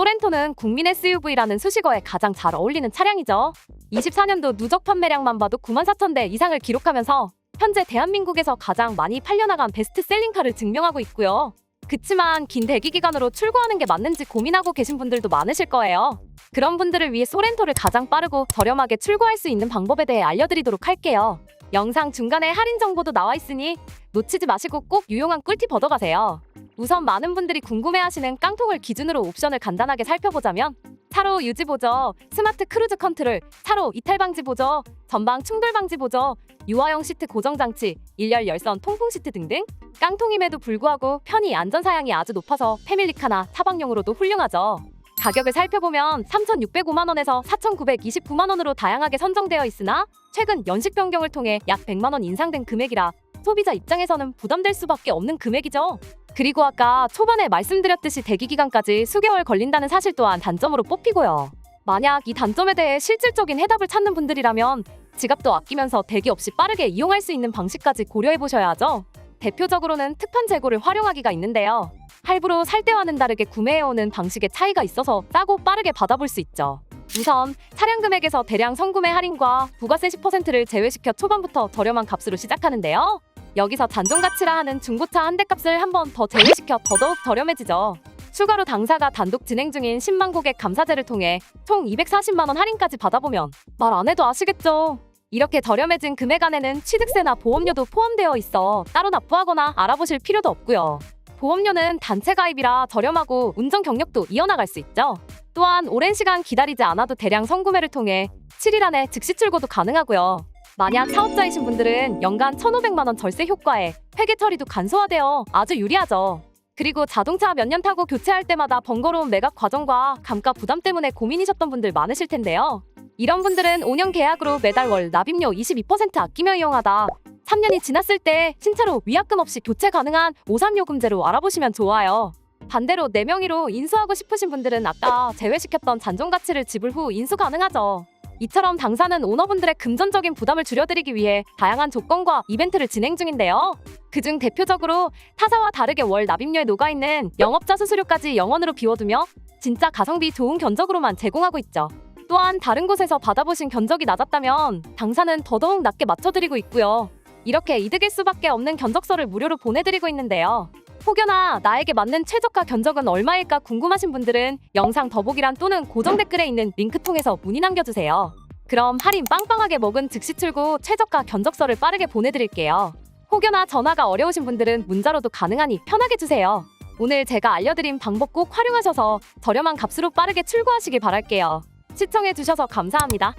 소렌토는 국민 SUV라는 수식어에 가장 잘 어울리는 차량이죠. 24년도 누적 판매량만 봐도 9만 4천 대 이상을 기록하면서 현재 대한민국에서 가장 많이 팔려나간 베스트셀링카를 증명하고 있고요. 그치만 긴 대기 기간으로 출고하는 게 맞는지 고민하고 계신 분들도 많으실 거예요. 그런 분들을 위해 소렌토를 가장 빠르고 저렴하게 출고할 수 있는 방법에 대해 알려드리도록 할게요. 영상 중간에 할인 정보도 나와 있으니 놓치지 마시고 꼭 유용한 꿀팁 얻어가세요. 우선 많은 분들이 궁금해하시는 깡통을 기준으로 옵션을 간단하게 살펴보자면 차로 유지 보조, 스마트 크루즈 컨트롤, 차로 이탈 방지 보조, 전방 충돌 방지 보조, 유아용 시트 고정 장치, 일렬 열선 통풍 시트 등등 깡통임에도 불구하고 편의 안전 사양이 아주 높아서 패밀리카나 차박용으로도 훌륭하죠. 가격을 살펴보면 3,605만 원에서 4,929만 원으로 다양하게 선정되어 있으나 최근 연식 변경을 통해 약 100만 원 인상된 금액이라 소비자 입장에서는 부담될 수밖에 없는 금액이죠. 그리고 아까 초반에 말씀드렸듯이 대기 기간까지 수개월 걸린다는 사실 또한 단점으로 뽑히고요. 만약 이 단점에 대해 실질적인 해답을 찾는 분들이라면 지갑도 아끼면서 대기 없이 빠르게 이용할 수 있는 방식까지 고려해 보셔야 하죠. 대표적으로는 특판 재고를 활용하기가 있는데요. 할부로 살 때와는 다르게 구매해오는 방식의 차이가 있어서 싸고 빠르게 받아볼 수 있죠. 우선 차량 금액에서 대량 선구매 할인과 부가세 10%를 제외시켜 초반부터 저렴한 값으로 시작하는데요. 여기서 잔존 가치라 하는 중고차 한 대 값을 한 번 더 제외시켜 더더욱 저렴해지죠. 추가로 당사가 단독 진행 중인 10만 고객 감사제를 통해 총 240만 원 할인까지 받아보면 말 안 해도 아시겠죠? 이렇게 저렴해진 금액 안에는 취득세나 보험료도 포함되어 있어 따로 납부하거나 알아보실 필요도 없고요. 보험료는 단체 가입이라 저렴하고 운전 경력도 이어나갈 수 있죠. 또한 오랜 시간 기다리지 않아도 대량 선구매를 통해 7일 안에 즉시 출고도 가능하고요. 만약 사업자이신 분들은 연간 1,500만 원 절세 효과에 회계 처리도 간소화되어 아주 유리하죠. 그리고 자동차 몇 년 타고 교체할 때마다 번거로운 매각 과정과 감가 부담 때문에 고민이셨던 분들 많으실 텐데요. 이런 분들은 5년 계약으로 매달 월 납입료 22% 아끼며 이용하다 3년이 지났을 때 신차로 위약금 없이 교체 가능한 53요금제로 알아보시면 좋아요. 반대로 4명이로 인수하고 싶으신 분들은 아까 제외시켰던 잔존 가치를 지불 후 인수 가능하죠. 이처럼 당사는 오너분들의 금전적인 부담을 줄여드리기 위해 다양한 조건과 이벤트를 진행 중인데요. 그중 대표적으로 타사와 다르게 월 납입료에 녹아있는 영업자 수수료까지 영원으로 비워두며 진짜 가성비 좋은 견적으로만 제공하고 있죠. 또한 다른 곳에서 받아보신 견적이 낮았다면 당사는 더더욱 낮게 맞춰드리고 있고요. 이렇게 이득일 수밖에 없는 견적서를 무료로 보내드리고 있는데요. 혹여나 나에게 맞는 최저가 견적은 얼마일까 궁금하신 분들은 영상 더보기란 또는 고정 댓글에 있는 링크 통해서 문의 남겨주세요. 그럼 할인 빵빵하게 먹은 즉시 출고 최저가 견적서를 빠르게 보내드릴게요. 혹여나 전화가 어려우신 분들은 문자로도 가능하니 편하게 주세요. 오늘 제가 알려드린 방법 꼭 활용하셔서 저렴한 값으로 빠르게 출고하시길 바랄게요. 시청해주셔서 감사합니다.